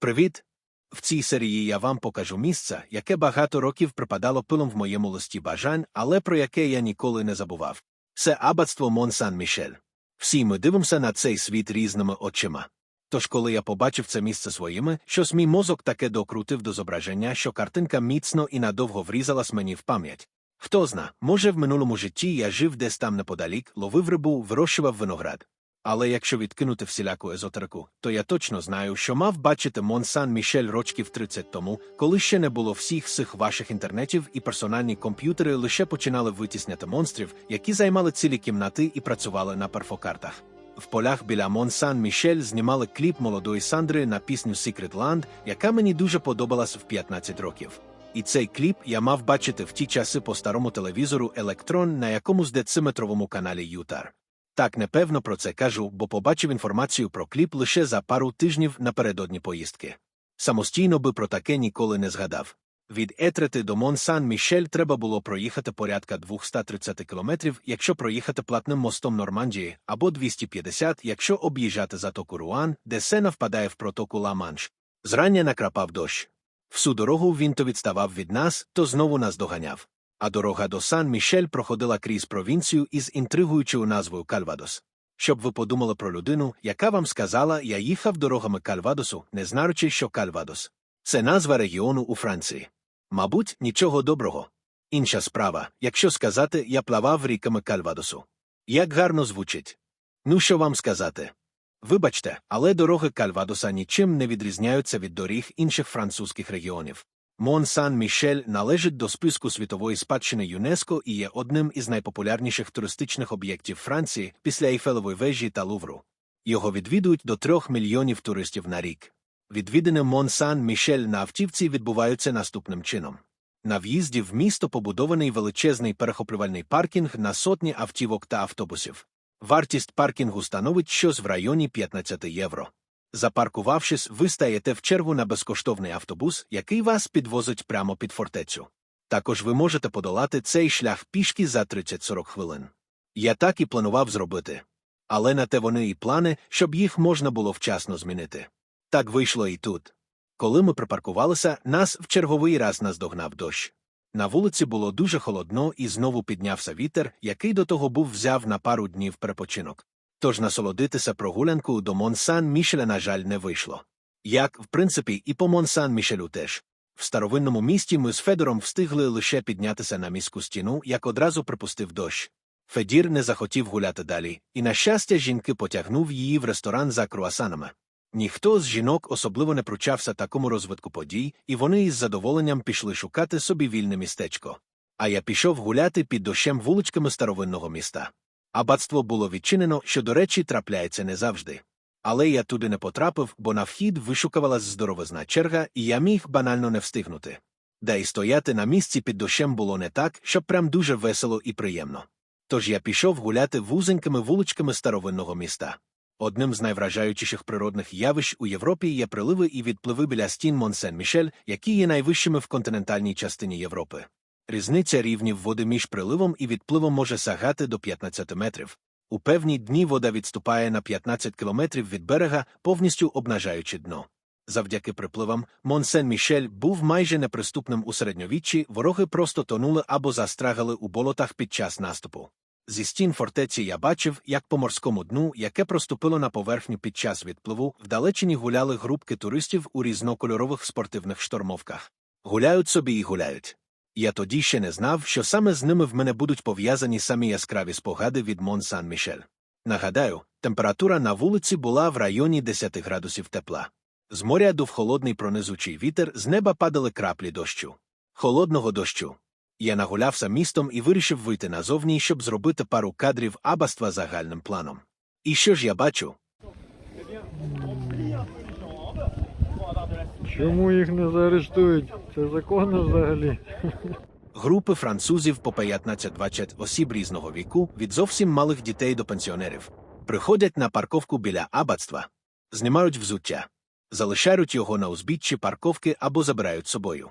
Привіт! В цій серії я вам покажу місце, яке багато років припадало пилом в моєму листі бажань, але про яке я ніколи не забував. Це аббатство Мон-Сан-Мішель. Всі ми дивимося на цей світ різними очима. Тож, коли я побачив це місце своїми, щось мій мозок таке докрутив до зображення, що картинка міцно і надовго врізалась мені в пам'ять. Хто зна, може, в минулому житті я жив десь там неподалік, ловив рибу, вирощував виноград. Але якщо відкинути всіляку езотерику, то я точно знаю, що мав бачити Монсан Мішель рочків 30 тому, коли ще не було всіх цих ваших інтернетів і персональні комп'ютери лише починали витісняти монстрів, які займали цілі кімнати і працювали на перфокартах. В полях біля Монсан Мішель знімали кліп молодої Сандри на пісню Secret Land, яка мені дуже подобалась в 15 років. І цей кліп я мав бачити в ті часи по старому телевізору Електрон на якомусь дециметровому каналі Ютар. Так непевно про це кажу, бо побачив інформацію про кліп лише за пару тижнів напередодні поїздки. Самостійно би про таке ніколи не згадав. Від Етрети до Мон-Сан-Мішель треба було проїхати порядка 230 кілометрів, якщо проїхати платним мостом Нормандії, або 250, якщо об'їжджати затоку Руан, де сена впадає в протоку Ла-Манш. Зрання накрапав дощ. Всю дорогу він то відставав від нас, то знову нас доганяв а дорога до Сан-Мішель проходила крізь провінцію із інтригуючою назвою Кальвадос. Щоб ви подумали про людину, яка вам сказала, я їхав дорогами Кальвадосу, не знаючи, що Кальвадос. Це назва регіону у Франції. Мабуть, нічого доброго. Інша справа, якщо сказати, я плавав ріками Кальвадосу. Як гарно звучить. Ну що вам сказати? Вибачте, але дороги Кальвадоса нічим не відрізняються від доріг інших французьких регіонів. Мон-Сан-Мішель належить до списку світової спадщини ЮНЕСКО і є одним із найпопулярніших туристичних об'єктів Франції після Ейфелевої вежі та Лувру. Його відвідують до трьох мільйонів туристів на рік. Відвідини Мон-Сан-Мішель на автівці відбуваються наступним чином. На в'їзді в місто побудований величезний перехоплювальний паркінг на сотні автівок та автобусів. Вартість паркінгу становить щось в районі 15 євро. Запаркувавшись, ви стаєте в чергу на безкоштовний автобус, який вас підвозить прямо під фортецю. Також ви можете подолати цей шлях пішки за 30-40 хвилин. Я так і планував зробити. Але на те вони і плани, щоб їх можна було вчасно змінити. Так вийшло і тут. Коли ми припаркувалися, нас в черговий раз наздогнав дощ. На вулиці було дуже холодно і знову піднявся вітер, який до того був взяв на пару днів перепочинок тож насолодитися прогулянкою до Монсан Мішеля, на жаль, не вийшло. Як, в принципі, і по Монсан Мішелю теж. В старовинному місті ми з Федором встигли лише піднятися на міську стіну, як одразу припустив дощ. Федір не захотів гуляти далі, і, на щастя, жінки потягнув її в ресторан за круасанами. Ніхто з жінок особливо не пручався такому розвитку подій, і вони із задоволенням пішли шукати собі вільне містечко. А я пішов гуляти під дощем вуличками старовинного міста. Аббатство було відчинено, що, до речі, трапляється не завжди. Але я туди не потрапив, бо на вхід вишукувалась здоровезна черга, і я міг банально не встигнути. Да й стояти на місці під дощем було не так, щоб прям дуже весело і приємно. Тож я пішов гуляти вузенькими вуличками старовинного міста. Одним з найвражаючіших природних явищ у Європі є приливи і відпливи біля стін Монсен-Мішель, які є найвищими в континентальній частині Європи. Різниця рівнів води між приливом і відпливом може сягати до 15 метрів. У певні дні вода відступає на 15 кілометрів від берега, повністю обнажаючи дно. Завдяки припливам, Монсен-Мішель був майже неприступним у середньовіччі, вороги просто тонули або застрагали у болотах під час наступу. Зі стін фортеці я бачив, як по морському дну, яке проступило на поверхню під час відпливу, вдалечині гуляли групки туристів у різнокольорових спортивних штормовках. Гуляють собі і гуляють. Я тоді ще не знав, що саме з ними в мене будуть пов'язані самі яскраві спогади від Мон Сан Мішель. Нагадаю, температура на вулиці була в районі 10 градусів тепла. З моря дув холодний пронизучий вітер, з неба падали краплі дощу. Холодного дощу. Я нагулявся містом і вирішив вийти назовні, щоб зробити пару кадрів абаства загальним планом. І що ж я бачу? Чому їх не заарештують? Це законно взагалі. Групи французів по 15-20 осіб різного віку, від зовсім малих дітей до пенсіонерів, приходять на парковку біля аббатства, знімають взуття, залишають його на узбіччі парковки або забирають собою,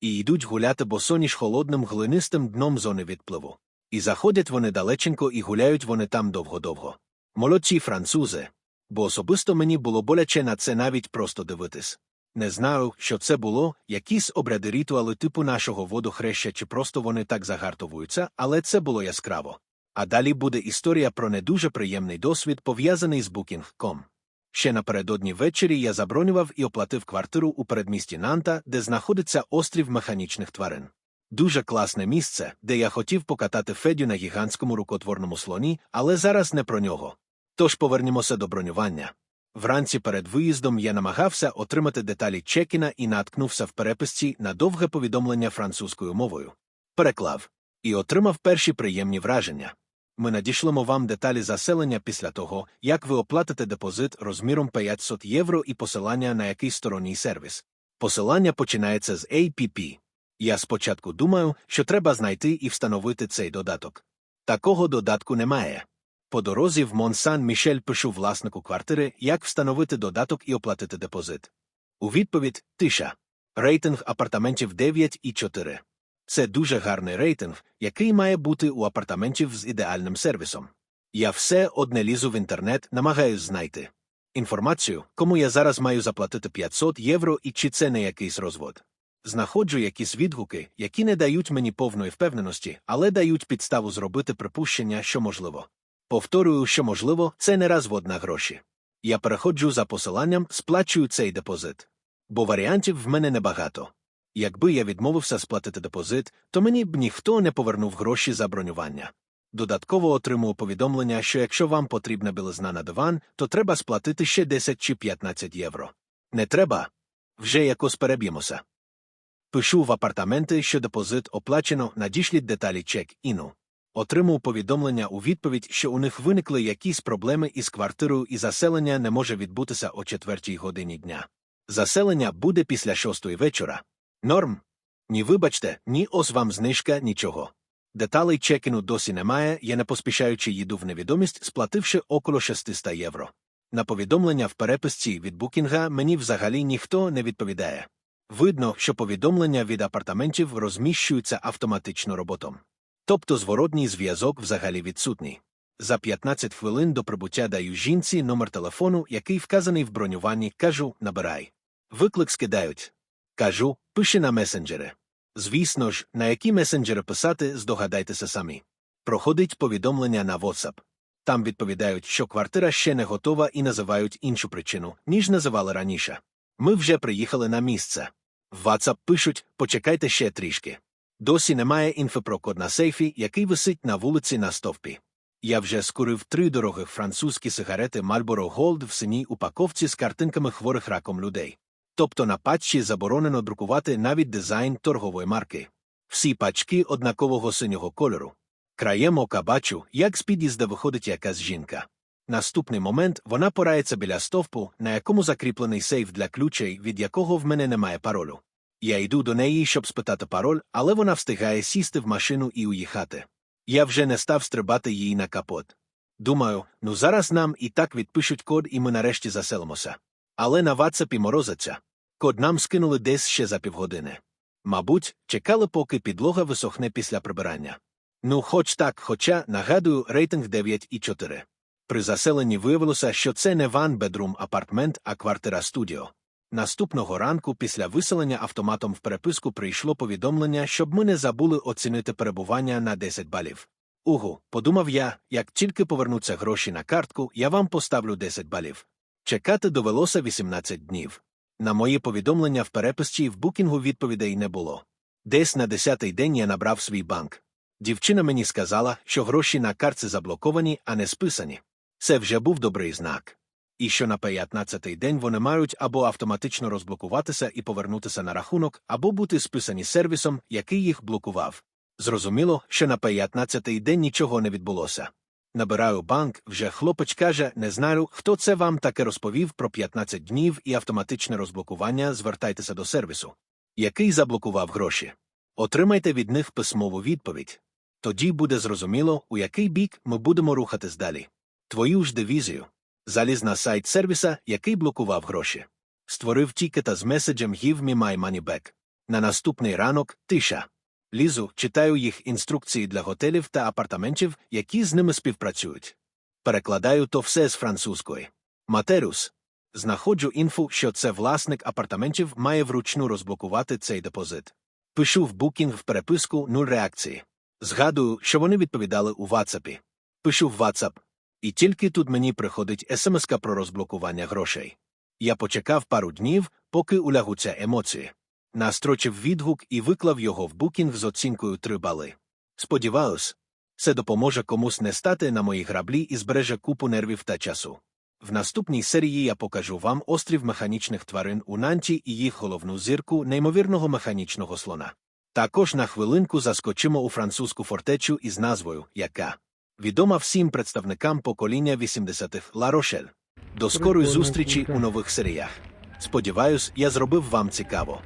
і йдуть гуляти босоніж холодним глинистим дном зони відпливу. І заходять вони далеченько і гуляють вони там довго-довго. Молодці французи. Бо особисто мені було боляче на це навіть просто дивитись. Не знаю, що це було, якісь обряди ритуали типу нашого водохреща чи просто вони так загартовуються, але це було яскраво. А далі буде історія про не дуже приємний досвід, пов'язаний з Booking.com. Ще напередодні ввечері я забронював і оплатив квартиру у передмісті Нанта, де знаходиться острів механічних тварин. Дуже класне місце, де я хотів покатати Федю на гігантському рукотворному слоні, але зараз не про нього. Тож повернімося до бронювання. Вранці перед виїздом я намагався отримати деталі чекіна і наткнувся в переписці на довге повідомлення французькою мовою. Переклав і отримав перші приємні враження. Ми надішлемо вам деталі заселення після того, як ви оплатите депозит розміром 500 євро і посилання на якийсь сторонній сервіс. Посилання починається з APP. Я спочатку думаю, що треба знайти і встановити цей додаток. Такого додатку немає. По дорозі в Монсан Мішель пишу власнику квартири, як встановити додаток і оплатити депозит. У відповідь тиша. Рейтинг апартаментів 9,4. Це дуже гарний рейтинг, який має бути у апартаментів з ідеальним сервісом. Я все одне лізу в інтернет, намагаюсь знайти інформацію, кому я зараз маю заплатити 500 євро і чи це не якийсь розвод. Знаходжу якісь відгуки, які не дають мені повної впевненості, але дають підставу зробити припущення, що можливо. Повторюю, що можливо, це не розвод на гроші. Я переходжу за посиланням, сплачую цей депозит. Бо варіантів в мене небагато. Якби я відмовився сплатити депозит, то мені б ніхто не повернув гроші за бронювання. Додатково отримую повідомлення, що якщо вам потрібна білизна на диван, то треба сплатити ще 10 чи 15 євро. Не треба. Вже якось переб'ємося. Пишу в апартаменти, що депозит оплачено, надішліть деталі чек-іну. Отримав повідомлення у відповідь, що у них виникли якісь проблеми із квартирою і заселення не може відбутися о четвертій годині дня. Заселення буде після шостої вечора. Норм. Ні вибачте, ні ось вам знижка, нічого. Деталей чекіну досі немає, я не поспішаючи їду в невідомість, сплативши около 600 євро. На повідомлення в переписці від букінга мені взагалі ніхто не відповідає. Видно, що повідомлення від апартаментів розміщуються автоматично роботом. Тобто зворотній зв'язок взагалі відсутній. За 15 хвилин до прибуття даю жінці номер телефону, який вказаний в бронюванні, кажу набирай. Виклик скидають. Кажу, пиши на месенджери. Звісно ж, на які месенджери писати, здогадайтеся самі. Проходить повідомлення на WhatsApp. Там відповідають, що квартира ще не готова і називають іншу причину, ніж називали раніше. Ми вже приїхали на місце. В WhatsApp пишуть почекайте ще трішки. Досі немає інфи про код на сейфі, який висить на вулиці на стовпі. Я вже скурив три дорогих французькі сигарети Marlboro Gold в синій упаковці з картинками хворих раком людей. Тобто на патчі заборонено друкувати навіть дизайн торгової марки. Всі пачки однакового синього кольору. Краєм ока бачу, як з під'їзда виходить якась жінка. Наступний момент вона порається біля стовпу, на якому закріплений сейф для ключей, від якого в мене немає паролю. Я йду до неї, щоб спитати пароль, але вона встигає сісти в машину і уїхати. Я вже не став стрибати їй на капот. Думаю, ну зараз нам і так відпишуть код, і ми нарешті заселимося. Але на ватсапі морозиться. Код нам скинули десь ще за півгодини. Мабуть, чекали, поки підлога висохне після прибирання. Ну, хоч так, хоча, нагадую, рейтинг 9,4. При заселенні виявилося, що це не ван-бедрум апартмент, а квартира студіо. Наступного ранку після виселення автоматом в переписку прийшло повідомлення, щоб ми не забули оцінити перебування на 10 балів. Угу, подумав я, як тільки повернуться гроші на картку, я вам поставлю 10 балів. Чекати довелося 18 днів. На мої повідомлення в переписці в букінгу відповідей не було. Десь на 10-й день я набрав свій банк. Дівчина мені сказала, що гроші на картці заблоковані, а не списані. Це вже був добрий знак. І що на 15-й день вони мають або автоматично розблокуватися і повернутися на рахунок, або бути списані сервісом, який їх блокував. Зрозуміло, що на 15-й день нічого не відбулося. Набираю банк, вже хлопець каже, не знаю, хто це вам таке розповів про 15 днів і автоматичне розблокування, звертайтеся до сервісу. Який заблокував гроші? Отримайте від них письмову відповідь. Тоді буде зрозуміло, у який бік ми будемо рухатись далі. Твою ж дивізію. Заліз на сайт сервіса, який блокував гроші. Створив тікета з меседжем «Give me my money back». На наступний ранок тиша. Лізу, читаю їх інструкції для готелів та апартаментів, які з ними співпрацюють. Перекладаю то все з французької. Матерус. Знаходжу інфу, що це власник апартаментів має вручну розблокувати цей депозит. Пишу в букінг в переписку нуль реакції. Згадую, що вони відповідали у WhatsApp. Пишу в WhatsApp. І тільки тут мені приходить смс про розблокування грошей. Я почекав пару днів, поки улягуться емоції. Настрочив відгук і виклав його в букінг з оцінкою 3 бали. Сподіваюсь, це допоможе комусь не стати на мої граблі і збереже купу нервів та часу. В наступній серії я покажу вам острів механічних тварин у Нанті і їх головну зірку неймовірного механічного слона. Також на хвилинку заскочимо у французьку фортечу із назвою яка відома всім представникам покоління 80-х Ла Рошель. До скорої зустрічі у нових серіях. Сподіваюсь, я зробив вам цікаво.